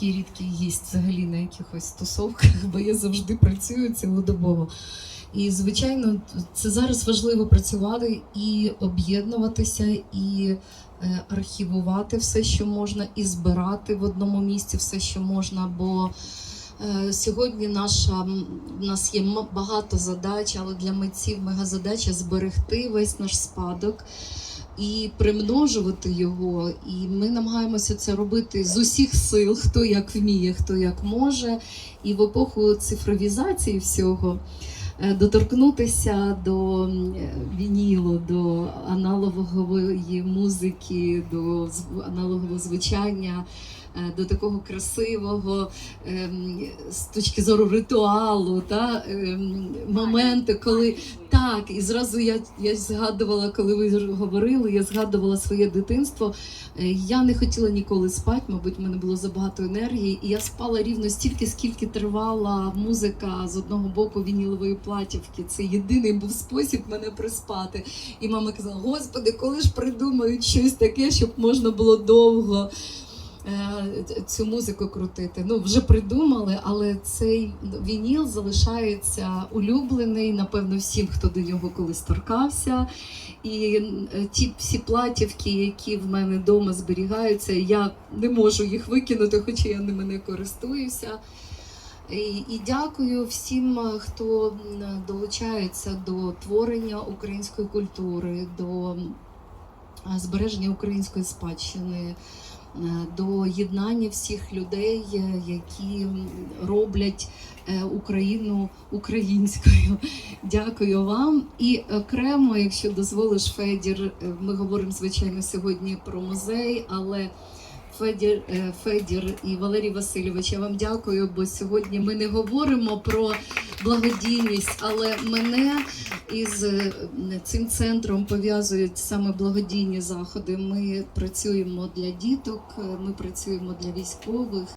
такий рідкий гість взагалі на якихось тусовках, бо я завжди працюю цілодобово. І, звичайно, це зараз важливо працювати і об'єднуватися, і е, архівувати все, що можна, і збирати в одному місці все, що можна. Бо е, сьогодні наша в нас є багато задач, але для митців мегазадача зберегти весь наш спадок і примножувати його. І ми намагаємося це робити з усіх сил, хто як вміє, хто як може. І в епоху цифровізації всього е, доторкнутися до е, вінілу, до аналогової музики, до аналогового звучання. Е, До такого красивого ем, з точки зору ритуалу, та ем, моменти, коли так, і зразу я, я згадувала, коли ви говорили, я згадувала своє дитинство. Е, Я не хотіла ніколи спати, мабуть, в мене було забагато енергії, і я спала рівно стільки, скільки тривала музика з одного боку вінілової платівки. Це єдиний був спосіб мене приспати. І мама казала: Господи, коли ж придумають щось таке, щоб можна було довго. Е, Цю музику крутити. Ну, вже придумали, але цей вініл залишається улюблений, напевно, всім, хто до нього колись торкався. І е, ті всі платівки, які в мене вдома зберігаються, я не можу їх викинути, хоча я ними не користуюся. І, і дякую всім, хто долучається до творення української культури, до збереження української спадщини, до єднання всіх людей, е, які роблять е, Україну українською. Дякую вам. І окремо, якщо дозволиш, Федір, е, ми говоримо звичайно сьогодні про музей, але Федір, е, Федір і Валерій Васильович, я вам дякую, бо сьогодні ми не говоримо про благодійність, але мене із е, цим центром пов'язують саме благодійні заходи. Ми працюємо для діток, е, ми працюємо для військових.